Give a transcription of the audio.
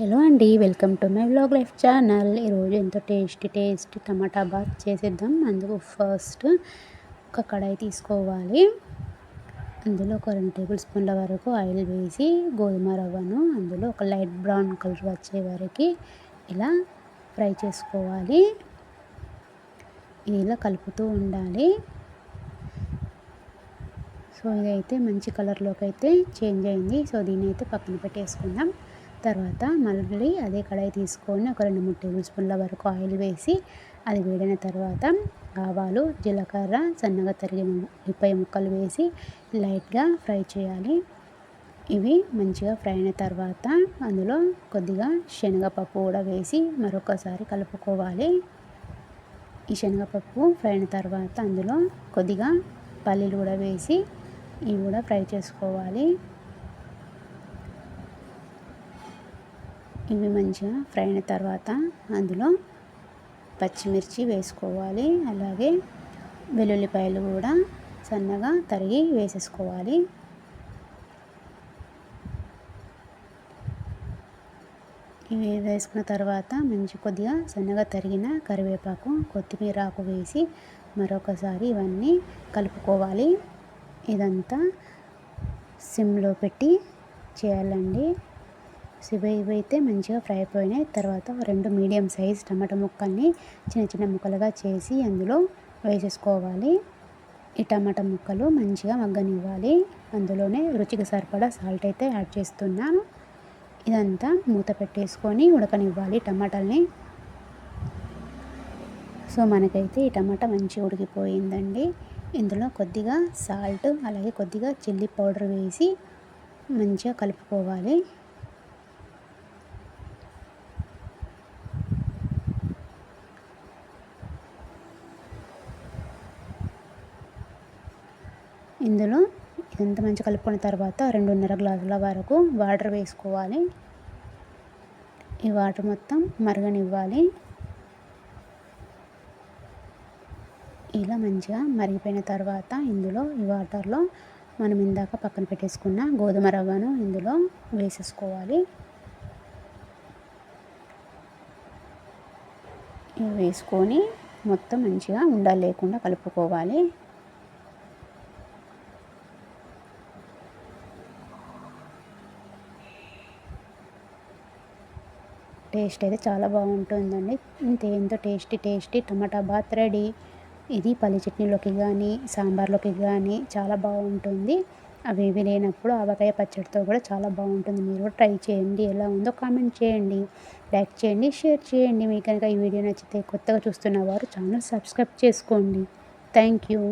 Hello అండి welcome to my vlog life channel. ఈరోజు ఎంతో టేస్టీ టేస్టీ టమాటా బాత్ చేసేద్దాం. అందుకు ఫస్ట్ ఒక కడాయి తీసుకోవాలి. అందులో ఒక రెండు టేబుల్ స్పూన్ల వరకు ఆయిల్ వేసి గోధుమ రవ్వను అందులో ఒక లైట్ బ్రౌన్ కలర్ వచ్చే వరకు ఇలా ఫ్రై చేసుకోవాలి. ఇలా కలుపుతూ ఉండాలి. సో ఇదైతే మంచి కలర్లోకి అయితే చేంజ్ అయింది. సో దీన్ని అయితే పక్కన పెట్టేసుకుందాం. తర్వాత మళ్ళీ అదే కడాయి తీసుకొని ఒక రెండు మూడు టేబుల్ స్పూన్ల వరకు ఆయిల్ వేసి అది వేడిన తర్వాత ఆవాలు జీలకర్ర సన్నగా తరిగిన ఉల్లిపాయ ముక్కలు వేసి లైట్గా ఫ్రై చేయాలి. ఇవి మంచిగా ఫ్రై అయిన తర్వాత అందులో కొద్దిగా శనగపప్పు కూడా వేసి మరొకసారి కలుపుకోవాలి. ఈ శనగపప్పు ఫ్రై అయిన తర్వాత అందులో కొద్దిగా పల్లీలు కూడా వేసి ఇవి కూడా ఫ్రై చేసుకోవాలి. ఇవి మంచిగా ఫ్రై అయిన తర్వాత అందులో పచ్చిమిర్చి వేసుకోవాలి. అలాగే వెల్లుల్లిపాయలు కూడా సన్నగా తరిగి వేసేసుకోవాలి. ఇవి వేసుకున్న తర్వాత మంచి కొద్దిగా సన్నగా తరిగిన కరివేపాకు కొత్తిమీర ఆకు వేసి మరొకసారి ఇవన్నీ కలుపుకోవాలి. ఇదంతా సిమ్లో పెట్టి చేయాలండి. ఇవి ఇవైతే మంచిగా ఫ్రై అయిపోయినాయి. తర్వాత రెండు మీడియం సైజ్ టమాటా ముక్కల్ని చిన్న చిన్న ముక్కలుగా చేసి అందులో వేసేసుకోవాలి. ఈ టమాటా ముక్కలు మంచిగా మగ్గనివ్వాలి. అందులోనే రుచికి సరిపడా సాల్ట్ అయితే యాడ్ చేస్తున్నాను ఇదంతా మూత పెట్టేసుకొని ఉడకనివ్వాలి టమాటాలని. సో మనకైతే ఈ టమాటా మంచిగా ఉడికిపోయిందండి. ఇందులో కొద్దిగా సాల్ట్ అలాగే కొద్దిగా చిల్లీ పౌడర్ వేసి మంచిగా కలుపుకోవాలి. ఇందులో ఇదంతా మంచి కలుపుకున్న తర్వాత రెండున్నర గ్లాసుల వరకు వాటర్ వేసుకోవాలి. ఈ వాటర్ మొత్తం మరగనివ్వాలి. ఇలా మంచిగా మరిగిపోయిన తర్వాత ఇందులో ఈ వాటర్లో మనం ఇందాక పక్కన పెట్టేసుకున్న గోధుమ రవ్వను ఇందులో వేసేసుకోవాలి. వేసుకొని మొత్తం మంచిగా ఉండాలి లేకుండా కలుపుకోవాలి. టేస్ట్ అయితే చాలా బాగుంటుందండి. ఇంతే ఎంతో tasty tasty tomato bath ready. ఇది పల్లి చట్నీలోకి కానీ సాంబార్లోకి కానీ చాలా బాగుంటుంది. అవి ఏవి లేనప్పుడు ఆవకాయ పచ్చడితో కూడా చాలా బాగుంటుంది. మీరు ట్రై చేయండి. ఎలా ఉందో కామెంట్ చేయండి. లైక్ చేయండి షేర్ చేయండి. మీకు కనుక ఈ వీడియో నచ్చితే కొత్తగా చూస్తున్న వారు ఛానల్ సబ్స్క్రైబ్ చేసుకోండి. Thank you.